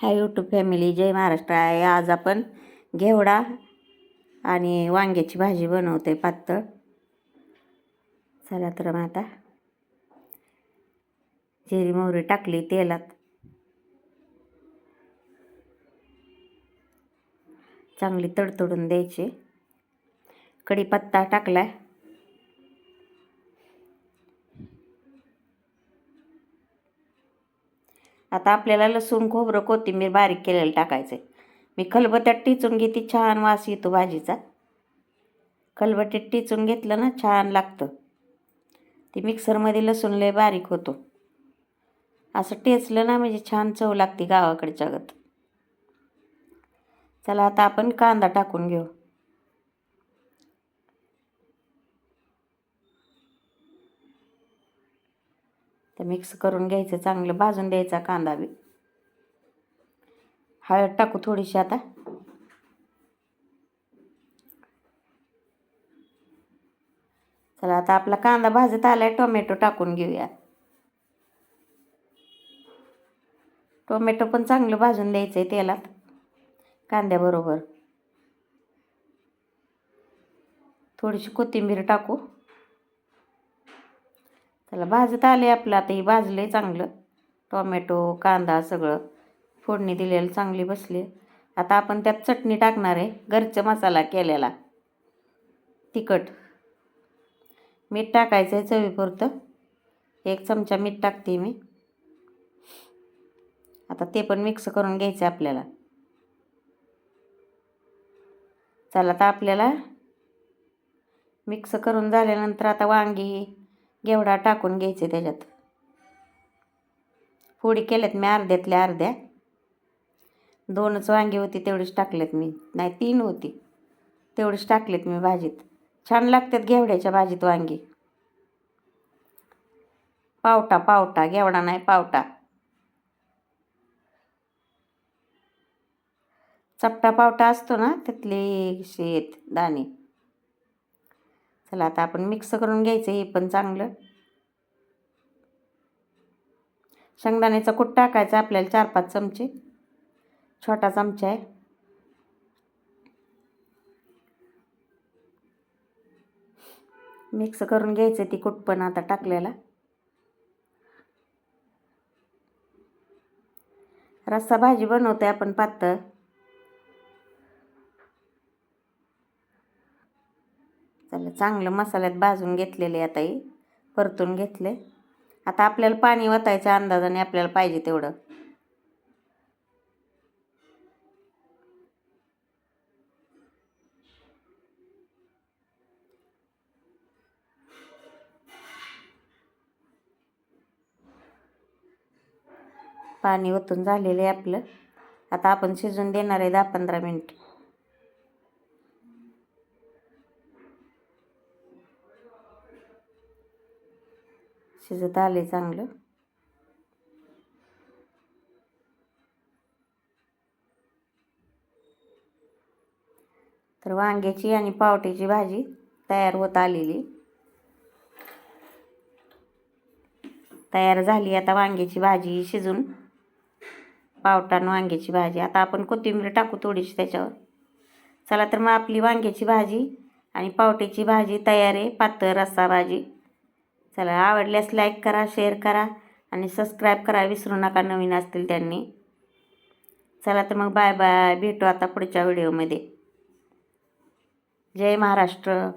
हाय YouTube family जय महाराष्ट्र आहे. आज आपण घेवडा आणि वांग्याची भाजी बनवते पातळ. चला तर मग आता जिरी मोहरी टाकली तेलात. चांगली तडतडून द्यायची. कढीपत्ता टाकलाय. आता आपल्याला लसूण खोबरं कोथिंबीर बारीक केलेलं टाकायचं आहे मी खलबत्यात टिचून घेते छान वास येतो भाजीचा. खलबत्यात टिचून घेतलं ना छान लागतं. ते मिक्सरमध्ये लसूण लय बारीक होतो. असं टेचलं ना म्हणजे छान चव लागते गावाकडच्या गत. चला आता आपण कांदा टाकून घेऊ. तर मिक्स करून घ्यायचं चांगलं भाजून द्यायचा कांदा बी. हळद टाकू थोडीशी आता. चला आता आपला कांदा भाजत आलाय टोमॅटो टाकून घेऊया टोमॅटो पण चांगलं भाजून द्यायचं आहे तेलात कांद्याबरोबर. थोडीशी कोथिंबीर टाकू. त्याला भाजत आले आपलं आता ही आहे चांगलं. टोमॅटो कांदा सगळं फोडणी दिलेलं चांगली बसली. आता आपण त्यात चटणी टाकणार आहे घरचा मसाला केलेला. तिखट. मीठ टाकायचं आहे चवीपुरतं. एक चमचा मीठ टाकते मी. आता ते पण मिक्स करून घ्यायचं आहे आपल्याला. चला आता आपल्याला मिक्स करून झाल्यानंतर आता वांगी घेवडा टाकून घ्यायचे त्याच्यात. फोडी केल्यात मी अर्ध्यातल्या अर्ध्या. दोनच वांगी होती तेवढीच टाकलेत मी. नाही तीन होती. तेवढीच टाकलेत मी भाजीत. छान लागतात घेवड्याच्या भाजीत वांगी. पावटा पावटा. घेवडा नाही पावटा. चपटा पावटा असतो ना त्यातले शेत दाणे. चला आता आपण मिक्स करून घ्यायचं हे पण चांगलं. शेंगदाण्याचा कूट टाकायचा आपल्याला चार पाच चमचे. छोटा चमचा आहे. मिक्स करून घ्यायचं ती कुट पण आता टाकलेला. रस्सा भाजी बनवते आपण पातळ. त्याला चांगलं मसाल्यात भाजून घेतलेले आता ही परतून घेतले. आता आपल्याला पाणी वतायच्या अंदाजाने आपल्याला पाहिजे तेवढं. पाणी ओतून झालेलं आहे आपलं. आता आपण शिजून देणार आहे दहा पंधरा मिनिट. शिजत आले चांगलं. तर वांग्याची आणि पावट्याची भाजी तयार होत आलेली. तयार झाली आता वांग्याची भाजी शिजून. पावटानं वांग्याची भाजी. आता आपण कोथिंबीर टाकू थोडीशी त्याच्यावर. चला तर मग आपली वांग्याची भाजी आणि पावट्याची भाजी तयार आहे. पातळ रस्सा भाजी. चला आवडल्यास लाईक करा शेअर करा आणि सबस्क्राईब करा. विसरू नका नवीन असतील त्यांनी. चला तर मग बाय बाय भेटू आता पुढच्या व्हिडिओमध्ये जय महाराष्ट्र.